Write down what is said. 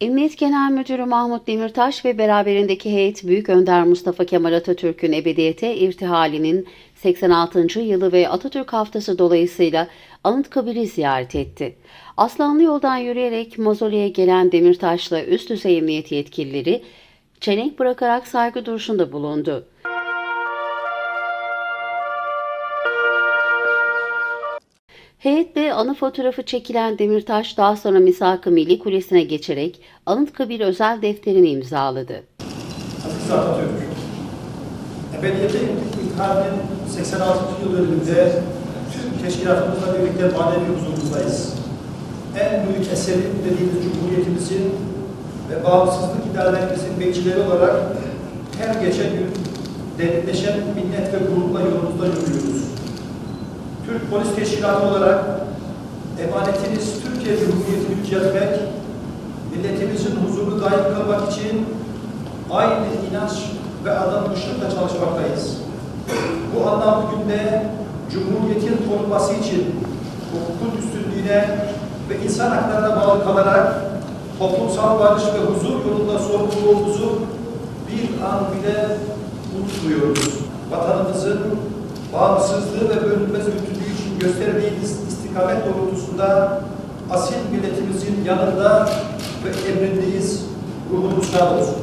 Emniyet Genel Müdürü Mahmut Demirtaş ve beraberindeki heyet Büyük Önder Mustafa Kemal Atatürk'ün ebediyete irtihalinin 86. yılı ve Atatürk Haftası dolayısıyla Anıtkabir'i ziyaret etti. Aslanlı yoldan yürüyerek mozoleye gelen Demirtaş'la üst düzey emniyet yetkilileri çelenk bırakarak saygı duruşunda bulundu. Heyetle anı fotoğrafı çekilen Demirtaş daha sonra Misak-ı Milli Kulesi'ne geçerek Anıtkabir özel defterini imzaladı. Atatürk, Ebediyete İlhal'in 86. yıl dönümünde tüm teşkilatımızla birlikte manevi huzurumuzdayız. En büyük eseri dediğimiz Cumhuriyetimizin ve bağımsızlık idarelerimizin bekçileri olarak her geçen gün derinleşen minnet ve gururla yolumuzda yürüyoruz. Polis Teşkilatı olarak emanetiniz Türkiye Cumhuriyeti'ni yüceltmek, milletimizin huzurunu daim kılmak için aynı inanç ve adanmışlıkla çalışmaktayız. Bu anlamlı günde Cumhuriyet'in korunması için hukukun üstünlüğüne ve insan haklarına bağlı kalarak toplumsal barış ve huzur yolunda sorumluluğumuzu bir an bile unutmuyoruz. Vatanımızın bağımsızlığı ve bölünmez bütünlüğü gösterdiğiniz istikamet doğrultusunda asil milletimizin yanında ve emrindeyiz. Ruhumuz sağ olsun.